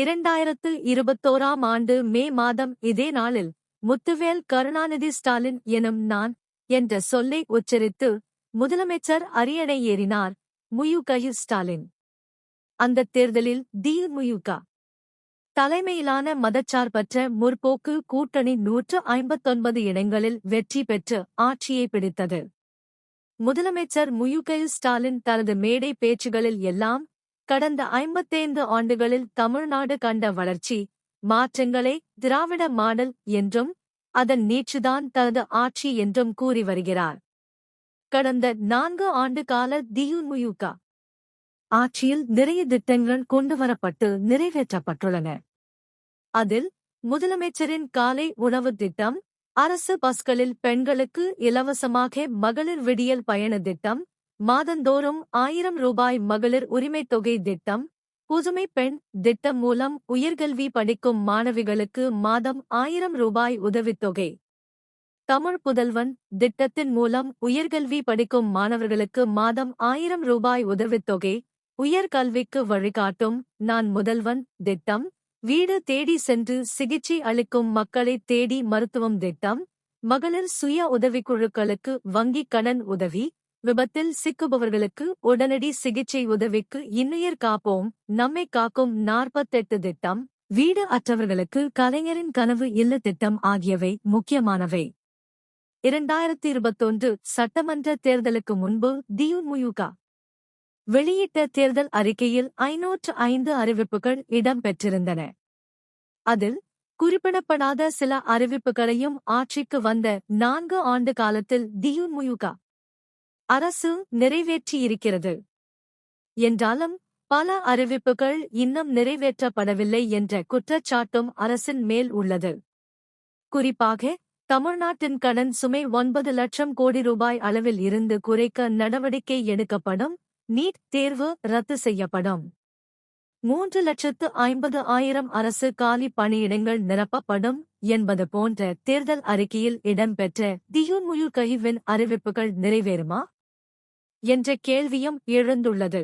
இரண்டாயிரத்து இருபத்தோராம் ஆண்டு மே மாதம் இதே நாளில் முத்துவேல் கருணாநிதி ஸ்டாலின் எனும் நான் என்ற சொல்லை உச்சரித்து முதலமைச்சர் அரியணை ஏறினார் முயுகயு ஸ்டாலின். அந்தத் தேர்தலில் தி. முயுகா தலைமையிலான மதச்சார்பற்ற முற்போக்கு கூட்டணி நூற்று ஐம்பத்தொன்பது இடங்களில் வெற்றி பெற்று ஆட்சியை பிடித்தது. முதலமைச்சர் முயுகயு ஸ்டாலின் தனது மேடை பேச்சுகளில் எல்லாம் கடந்த ஐம்பத்தைந்து ஆண்டுகளில் தமிழ்நாடு கண்ட வளர்ச்சி மாற்றங்களை திராவிட மாடல் என்றும் அதன் நீச்சுதான் தனது ஆட்சி என்றும் கூறி வருகிறார். கடந்த நான்கு ஆண்டு கால தியுமுயுக ஆட்சியில் நிறைய திட்டங்கள் கொண்டுவரப்பட்டு நிறைவேற்றப்பட்டுள்ளன. அதில் முதலமைச்சரின் காலை உணவு திட்டம் அரசு பஸ்களில் பெண்களுக்கு இலவசமாக மகளிர் விடியல் பயண திட்டம் மாதந்தோறும் ஆயிரம் ரூபாய் மகளிர் உரிமைத் தொகை திட்டம் புதுமை பெண் திட்டம் மூலம் உயர்கல்வி படிக்கும் மாணவிகளுக்கு மாதம் ஆயிரம் ரூபாய் உதவித்தொகை தமிழ் புதல்வன் திட்டத்தின் மூலம் உயர்கல்வி படிக்கும் மாணவர்களுக்கு மாதம் ஆயிரம் ரூபாய் உதவித்தொகை உயர்கல்விக்கு வழிகாட்டும் நான் முதல்வன் திட்டம் வீடு தேடி சென்று சிகிச்சை அளிக்கும் மக்களை தேடி மருத்துவம் திட்டம் மகளிர் சுய உதவிக்குழுக்களுக்கு வங்கிக் கடன் உதவி விபத்தில் சிக்குபவர்களுக்கு உடனடி சிகிச்சை உதவிக்கு இன்னுயிர் காப்போம் நம்மை காக்கும் நாற்பத்தெட்டு திட்டம் வீடு அற்றவர்களுக்கு கலைஞரின் கனவு இல்ல திட்டம் ஆகியவை முக்கியமானவை. இரண்டாயிரத்தி இருபத்தொன்று சட்டமன்ற தேர்தலுக்கு முன்பு திமுக வெளியிட்ட தேர்தல் அறிக்கையில் ஐநூற்று ஐந்து அறிவிப்புகள் இடம்பெற்றிருந்தன. அதில் குறிப்பிடப்படாத சில அறிவிப்புகளையும் ஆட்சிக்கு வந்த நான்கு ஆண்டு காலத்தில் திமுக அரசு நிறைவேற்றியிருக்கிறது. என்றாலும் பல அறிவிப்புகள் இன்னும் நிறைவேற்றப்படவில்லை என்ற குற்றச்சாட்டும் அரசின் மேல் உள்ளது. குறிப்பாக தமிழ்நாட்டின் கடன் சுமை ஒன்பது லட்சம் கோடி ரூபாய் அளவில் இருந்து குறைக்க நடவடிக்கை எடுக்கப்படும் நீட் தேர்வு ரத்து செய்யப்படும். மூன்று லட்சத்து ஐம்பது ஆயிரம் அரசு காலி பணியிடங்கள் நிரப்பப்படும் என்பது போன்ற தேர்தல் அறிக்கையில் இடம்பெற்ற தியுன்முயுகவின் அறிவிப்புகள் நிறைவேறுமா? என்ற கேள்வியும் எழுந்துள்ளது.